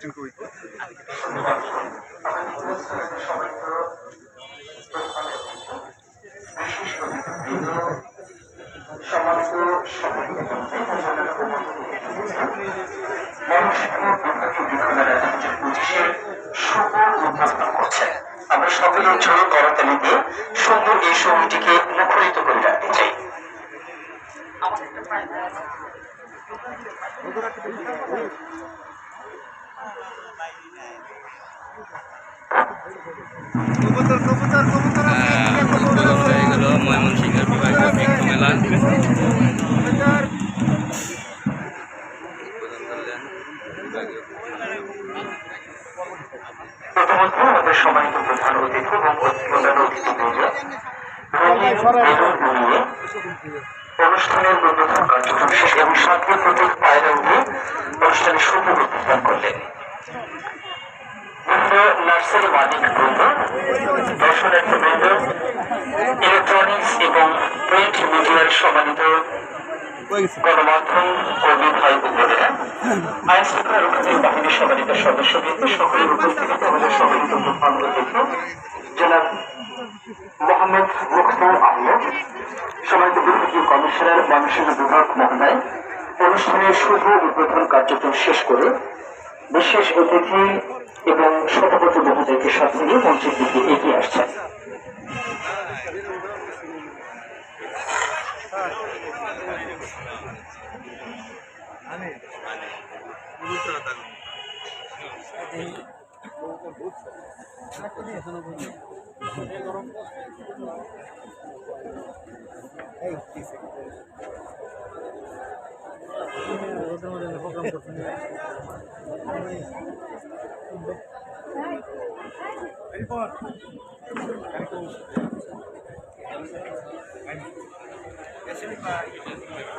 দেখেন পিছনে আমরা সকলের জোর করতালি দিয়ে সুন্দর এই সময়টিকে মুখরিত করে রাখতে চাই। হয়ে গেল ময়মনসিংহের বিভাগীয় বৃক্ষ মেলা। আমাদের সম্মানিত প্রধান অতিথি এবং প্রধান অতিথিবৃন্দ রঙিন বেলুন উড়িয়ে অনুষ্ঠানের উদ্বোধন কার্যক্রম শেষ এবং শান্তি প্রতীক পায়রা উঠে অনুষ্ঠানের শুভ উদ্বোধন করলেন। নার্সারি মালিক বৃন্দ দর্শনার্থী প্রিন্ট মিডিয়ার সম্মানিত গণমাধ্যম কর্মী ভাই বোনেরা আইন শৃঙ্খলা বাহিনীর সম্মানিত সদস্যবৃন্দ, সকলের উপস্থিতিতে আমাদের সম্মানিত প্রধান অতিথি মোহাম্মদ মুখতার আহমেদ কমিশনার ময়মনসিংহ বিভাগ মহোদয়, অনুষ্ঠানের শুভ উদ্বোধন কার্যক্রম শেষ করে বিশেষ অতিথি এবং সভাপতি মহোদয়কে সাথে নিয়ে মঞ্চের দিকে এগিয়ে আসছেন।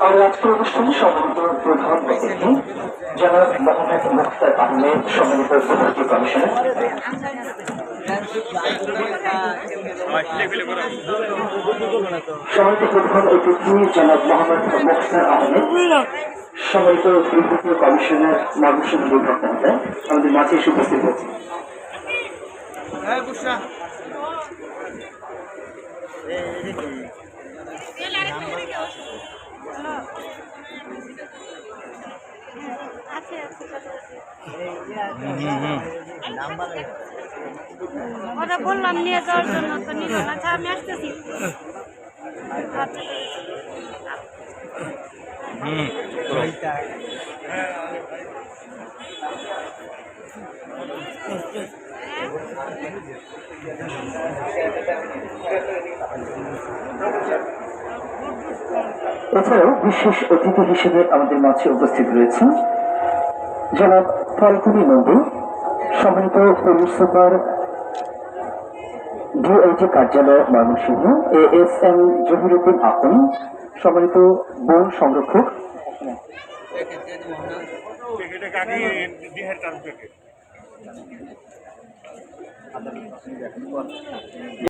আমরা আজকের অনুষ্ঠানে সম্মানিত প্রধান অতিথি জনাব মোহাম্মদ মুখতার আহমেদ সম্মানিত বিভাগীয় কমিশনার। সম্মানিত প্রধান অতিথি জনাব মোহাম্মদ মুখতার আহমেদ কমিশনার আমাদের মাঝে এসে উপস্থিত হয়েছে আছে আছে ওরা বললাম নিয়ে যাওয়ার জন্য তো নিল আচ্ছা আমি আসতেছি। এছাড়াও বিশেষ অতিথি হিসেবে আমাদের মাঝে উপস্থিত রয়েছেন জনাব ফাল্গুনি নন্দী সম্মানিত পুলিশ সুপার ডিআইজি কার্যালয় Mymensingh A S M Jahiruddin Akum সম্মানিত বন সংরক্ষক।